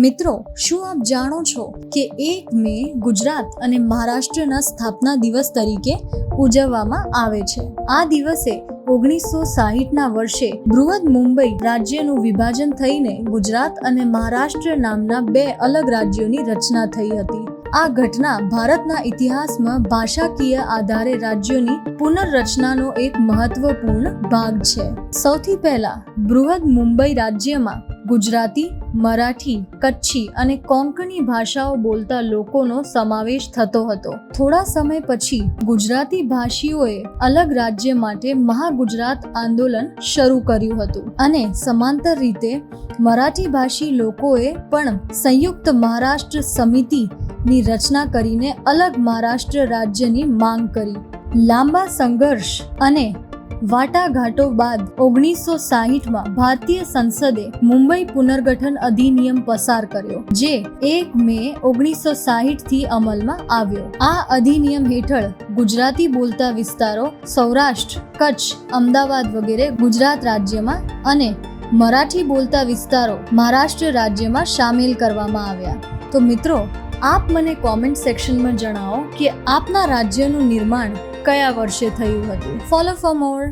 મિત્રો, શું આપ જાણો છો કે એક મે ગુજરાત અને મહારાષ્ટ્રના સ્થાપના દિવસ તરીકે ઉજવવામાં આવે છે? આ દિવસે ઓગણીસો સાહીઠના વર્ષે બૃહદ મુંબઈ રાજ્યનું વિભાજન થઈને ગુજરાત અને મહારાષ્ટ્ર નામના બે અલગ રાજ્યોની રચના થઈ હતી. આ ઘટના ભારતના ઇતિહાસમાં ભાષાકીય આધારે રાજ્યોની પુનર્રચનાનો એક મહત્વપૂર્ણ ભાગ છે. સૌથી પહેલા, બૃહદ મુંબઈ રાજ્યમાં ગુજરાતી, મરાઠી, કચ્છી અને કોંકણી ભાષાઓ બોલતા લોકોનો સમાવેશ થતો હતો. થોડા સમય પછી ગુજરાતી ભાષીઓએ અલગ રાજ્ય માટે મહાગુજરાત આંદોલન શરૂ કર્યું હતું અને સમાંતર રીતે મરાઠી ભાષી લોકોએ પણ સંયુક્ત મહારાષ્ટ્ર સમિતિ ની રચના કરીને અલગ મહારાષ્ટ્ર રાજ્યની માંગ કરી. લાંબા સંઘર્ષ અને વાટાઘાટો બાદ ઓગણીસો સાહીઠમાં ભારતીય સંસદે મુંબઈ પુનર્ગઠન અધિનિયમ પસાર કર્યો, જે એક મે ઓગણીસો સાહીઠથી અમલમાં આવ્યો. આ અધિનિયમ હેઠળ ગુજરાતી બોલતા વિસ્તારો, સૌરાષ્ટ્ર, કચ્છ, અમદાવાદ વગેરે ગુજરાત રાજ્યમાં અને મરાઠી બોલતા વિસ્તારો મહારાષ્ટ્ર રાજ્યમાં સામેલ કરવામાં આવ્યા. તો મિત્રો, આપ મને કોમેન્ટ સેક્શનમાં જણાવો કે આપના રાજ્યનું નિર્માણ કયા વર્ષે થયું હતું? Follow for more